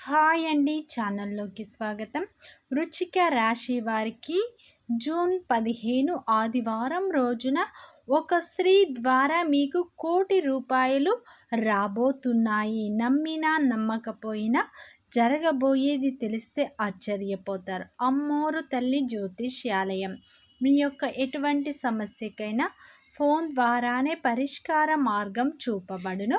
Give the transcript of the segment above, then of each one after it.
Hi అండి ఛానల్లోకి స్వాగతం. వృచ్చిక రాశి వారికి జూన్ పదిహేను ఆదివారం రోజున ఒక స్త్రీ ద్వారా మీకు కోటి రూపాయలు రాబోతున్నాయి. నమ్మినా నమ్మకపోయినా జరగబోయేది తెలిస్తే ఆశ్చర్యపోతారు. అమ్మోరు తల్లి జ్యోతిష్యాలయం. మీ యొక్క ఎటువంటి సమస్యకైనా ఫోన్ ద్వారానే పరిష్కార మార్గం చూపబడును.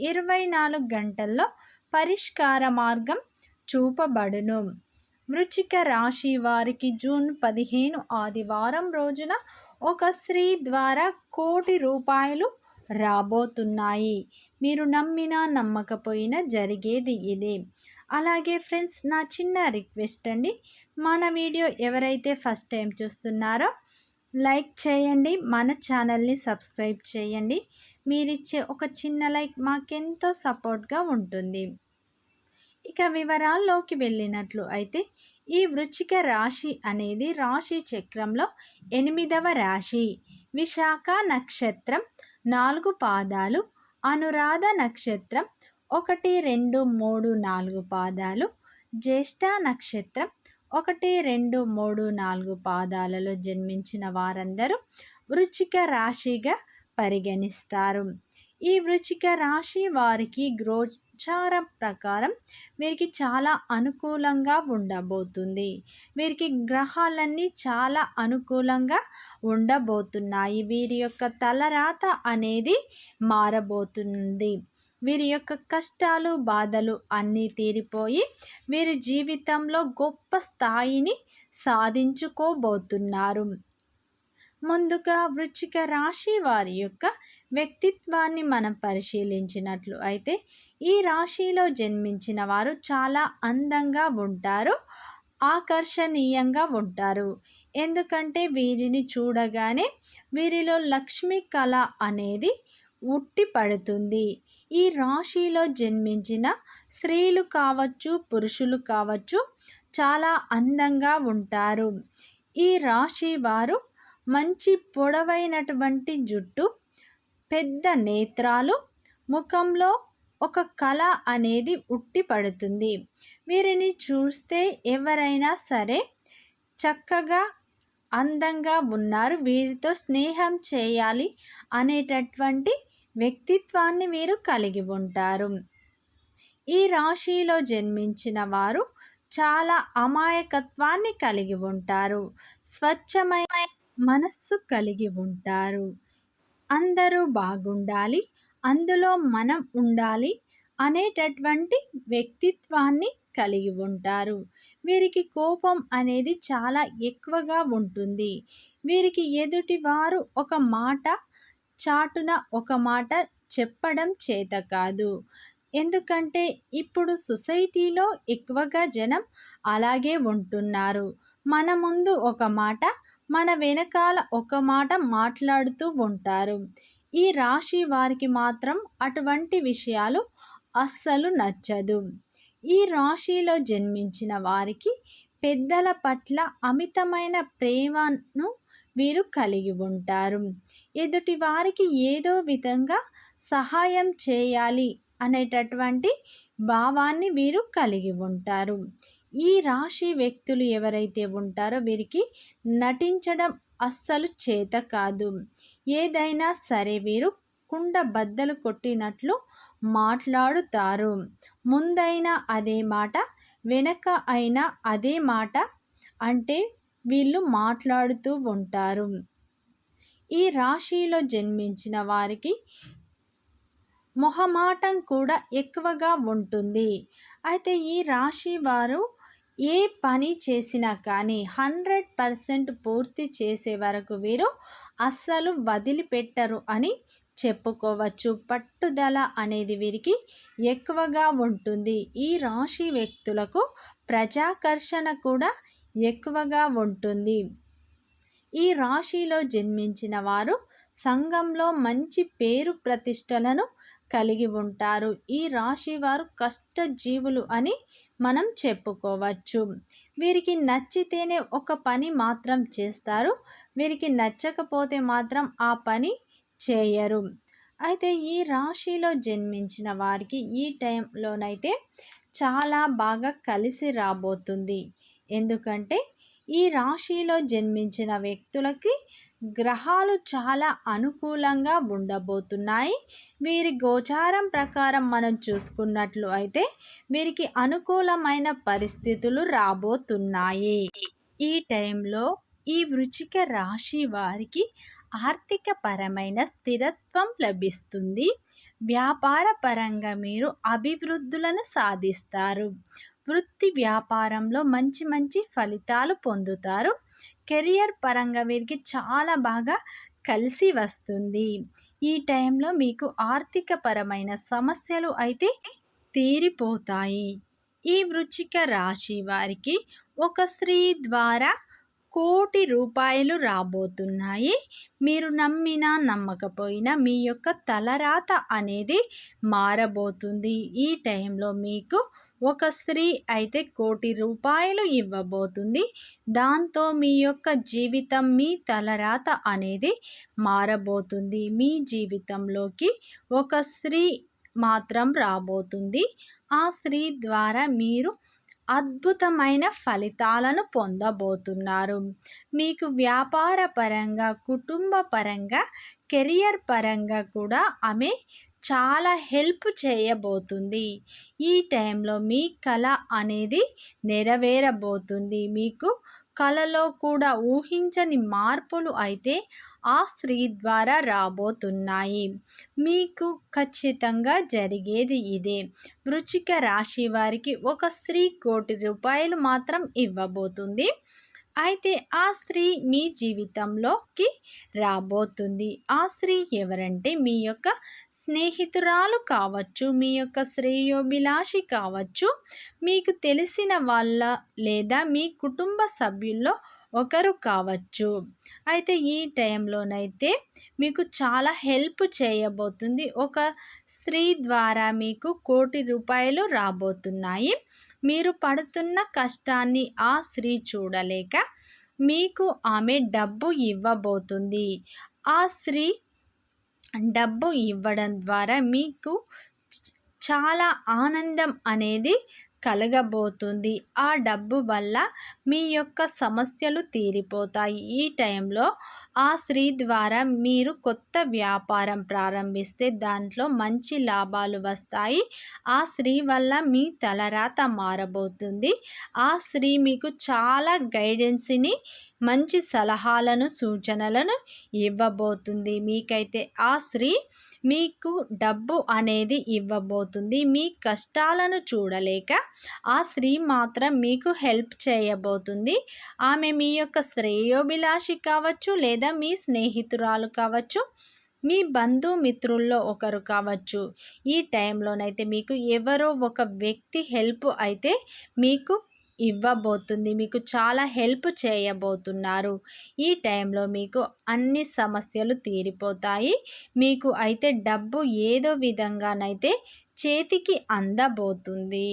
ఇరవై నాలుగు గంటల్లో పరిష్కార మార్గం చూపబడును. వృచ్చిక రాశి వారికి జూన్ పదిహేను ఆదివారం రోజున ఒక స్త్రీ ద్వారా కోటి రూపాయలు రాబోతున్నాయి. మీరు నమ్మినా నమ్మకపోయినా జరిగేది ఇదే. అలాగే ఫ్రెండ్స్ నా చిన్న రిక్వెస్ట్ అండి. మన వీడియో ఎవరైతే ఫస్ట్ టైం చూస్తున్నారో లైక్ చేయండి మన ఛానల్ని సబ్స్క్రైబ్ చేయండి. మీరిచ్చే ఒక చిన్న లైక్ మాకెంతో సపోర్ట్గా ఉంటుంది. ఇక వివరాల్లోకి వెళ్ళినట్లు అయితే ఈ వృచ్చిక రాశి అనేది రాశి చక్రంలో ఎనిమిదవ రాశి. విశాఖ నక్షత్రం నాలుగు పాదాలు అనురాధ నక్షత్రం ఒకటి రెండు మూడు నాలుగు పాదాలు జ్యేష్ఠ నక్షత్రం ఒకటి రెండు మూడు నాలుగు పాదాలలో జన్మించిన వారందరూ వృచ్చిక రాశిగా పరిగణిస్తారు. ఈ వృచ్చిక రాశి వారికి గ్రోచార ప్రకారం వీరికి చాలా అనుకూలంగా ఉండబోతుంది. వీరికి గ్రహాలన్నీ చాలా అనుకూలంగా ఉండబోతున్నాయి. వీరి యొక్క తలరాత అనేది మారబోతుంది. వీరి యొక్క కష్టాలు బాధలు అన్నీ తీరిపోయి వీరి జీవితంలో గొప్ప స్థాయిని సాధించుకోబోతున్నారు. ముందుగా వృచ్చిక రాశి వారి యొక్క వ్యక్తిత్వాన్ని మనం పరిశీలించినట్లు అయితే ఈ రాశిలో జన్మించిన వారు చాలా అందంగా ఉంటారు ఆకర్షణీయంగా ఉంటారు. ఎందుకంటే వీరిని చూడగానే వీరిలో లక్ష్మీ కళ అనేది ఉట్టి పడుతుంది. ఈ రాశిలో జన్మించిన స్త్రీలు కావచ్చు పురుషులు కావచ్చు చాలా అందంగా ఉంటారు. ఈ రాశి వారు మంచి పొడవైనటువంటి జుట్టు పెద్ద నేత్రాలు ముఖంలో ఒక కళ అనేది ఉట్టిపడుతుంది వీరిని చూస్తే ఎవరైనా సరే చక్కగా అందంగా ఉన్నారు. వీరితో స్నేహం చేయాలి అనేటటువంటి వ్యక్తిత్వాన్ని వీరు కలిగి ఉంటారు. ఈ రాశిలో జన్మించిన వారు చాలా అమాయకత్వాన్ని కలిగి ఉంటారు. స్వచ్ఛమైన మనస్సు కలిగి ఉంటారు. అందరూ బాగుండాలి అందులో మనం ఉండాలి అనేటటువంటి వ్యక్తిత్వాన్ని కలిగి ఉంటారు. వీరికి కోపం అనేది చాలా ఎక్కువగా ఉంటుంది. వీరికి ఎదుటి వారు ఒక మాట చాటున ఒక మాట చెప్పడం చేత కాదు. ఎందుకంటే ఇప్పుడు సొసైటీలో ఎక్కువగా జనం అలాగే ఉంటున్నారు. మన ముందు ఒక మాట మన వెనకాల ఒక మాట మాట్లాడుతూ ఉంటారు. ఈ రాశి వారికి మాత్రం అటువంటి విషయాలు అస్సలు నచ్చదు. ఈ రాశిలో జన్మించిన వారికి పెద్దల పట్ల అమితమైన ప్రేమను వీరు కలిగి ఉంటారు. ఎదుటి వారికి ఏదో విధంగా సహాయం చేయాలి అనేటటువంటి భావాన్ని వీరు కలిగి ఉంటారు. ఈ రాశి వ్యక్తులు ఎవరైతే ఉంటారో వీరికి నటించడం అస్సలు చేత కాదు. ఏదైనా సరే వీరు కుండ బద్దలు కొట్టినట్లు మాట్లాడుతారు. ముందైనా అదే మాట వెనక అయినా అదే మాట అంటే వీళ్ళు మాట్లాడుతూ ఉంటారు. ఈ రాశిలో జన్మించిన వారికి మొహమాటం కూడా ఎక్కువగా ఉంటుంది. అయితే ఈ రాశి వారు ఏ పని చేసినా కానీ హండ్రెడ్ పర్సెంట్ పూర్తి చేసే వరకు వీరు అస్సలు వదిలిపెట్టరు అని చెప్పుకోవచ్చు. పట్టుదల అనేది వీరికి ఎక్కువగా ఉంటుంది. ఈ రాశి వ్యక్తులకు ప్రజాకర్షణ కూడా ఎక్కువగా ఉంటుంది. ఈ రాశిలో జన్మించిన వారు సంఘంలో మంచి పేరు ప్రతిష్టలను కలిగి ఉంటారు. ఈ రాశి వారు కష్టజీవులు అని మనం చెప్పుకోవచ్చు. వీరికి నచ్చితేనే ఒక పని మాత్రం చేస్తారు. వీరికి నచ్చకపోతే మాత్రం ఆ పని చేయరు. అయితే ఈ రాశిలో జన్మించిన వారికి ఈ టైంలోనైతే చాలా బాగా కలిసి రాబోతుంది. ఎందుకంటే ఈ రాశిలో జన్మించిన వ్యక్తులకి గ్రహాలు చాలా అనుకూలంగా ఉండబోతున్నాయి. వీరి గోచారం ప్రకారం మనం చూసుకున్నట్లు అయితే వీరికి అనుకూలమైన పరిస్థితులు రాబోతున్నాయి. ఈ టైంలో ఈ వృచిక రాశి వారికి ఆర్థిక పరమైన స్థిరత్వం లభిస్తుంది. వ్యాపార పరంగా మీరు అభివృద్ధులను సాధిస్తారు. వృత్తి వ్యాపారంలో మంచి మంచి ఫలితాలు పొందుతారు. కెరియర్ పరంగా వీరికి చాలా బాగా కలిసి వస్తుంది. ఈ టైంలో మీకు ఆర్థిక పరమైన సమస్యలు అయితే తీరిపోతాయి. ఈ వృచ్చిక రాశి వారికి ఒక స్త్రీ ద్వారా కోటి రూపాయలు రాబోతున్నాయి. మీరు నమ్మినా నమ్మకపోయినా మీ యొక్క తలరాత అనేది మారబోతుంది. ఈ టైంలో మీకు ఒక స్త్రీ అయితే కోటి రూపాయలు ఇవ్వబోతుంది. దాంతో మీ యొక్క జీవితం మీ తలరాత అనేది మారబోతుంది. మీ జీవితంలోకి ఒక స్త్రీ మాత్రం రాబోతుంది. ఆ స్త్రీ ద్వారా మీరు అద్భుతమైన ఫలితాలను పొందబోతున్నారు. మీకు వ్యాపార పరంగా కుటుంబ పరంగా కెరియర్ పరంగా కూడా ఆమె చాలా హెల్ప్ చేయబోతుంది. ఈ టైంలో మీ కళ అనేది నెరవేరబోతుంది. మీకు కళలో కూడా ఊహించని మార్పులు అయితే ఆ స్త్రీ ద్వారా రాబోతున్నాయి. మీకు ఖచ్చితంగా జరిగేది ఇదే. వృచిక రాశి వారికి ఒక స్త్రీ కోటి రూపాయలు మాత్రం ఇవ్వబోతుంది. అయితే ఆ స్త్రీ మీ జీవితంలోకి రాబోతుంది. ఆ స్త్రీ ఎవరంటే మీ యొక్క స్నేహితురాలు కావచ్చు మీ యొక్క శ్రేయోభిలాషి కావచ్చు. మీకు తెలిసిన వాళ్ళ లేదా మీ కుటుంబ సభ్యుల్లో ఒకరు కావచ్చు. అయితే ఈ టైంలోనైతే మీకు చాలా హెల్ప్ చేయబోతుంది. ఒక స్త్రీ ద్వారా మీకు కోటి రూపాయలు రాబోతున్నాయి. మీరు పడుతున్న కష్టాన్ని ఆ స్త్రీ చూడలేక మీకు ఆమె డబ్బు ఇవ్వబోతుంది. ఆ స్త్రీ డబ్బు ఇవ్వడం ద్వారా మీకు చాలా ఆనందం అనేది కలగబోతుంది. ఆ డబ్బు వల్ల మీ యొక్క సమస్యలు తీరిపోతాయి. ఈ టైంలో ఆ స్త్రీ ద్వారా మీరు కొత్త వ్యాపారం ప్రారంభిస్తే దాంట్లో మంచి లాభాలు వస్తాయి. ఆ స్త్రీ వల్ల మీ తలరాత మారబోతుంది. ఆ స్త్రీ మీకు చాలా గైడెన్స్ని మంచి సలహాలను సూచనలను ఇవ్వబోతుంది. మీకైతే ఆ స్త్రీ మీకు డబ్బు అనేది ఇవ్వబోతుంది. మీ కష్టాలను చూడలేక ఆ స్త్రీ మాత్రం మీకు హెల్ప్ చేయబోతుంది. ఆమె మీ యొక్క శ్రేయోభిలాషి కావచ్చు లేదా మీ స్నేహితురాలు కావచ్చు మీ బంధుమిత్రుల్లో ఒకరు కావచ్చు. ఈ టైంలోనైతే మీకు ఎవరో ఒక వ్యక్తి హెల్ప్ అయితే మీకు ఇవ్వబోతుంది. మీకు చాలా హెల్ప్ చేయబోతున్నారు. ఈ టైంలో మీకు అన్ని సమస్యలు తీరిపోతాయి. మీకు అయితే డబ్బు ఏదో విధంగానైతే చేతికి అందబోతుంది.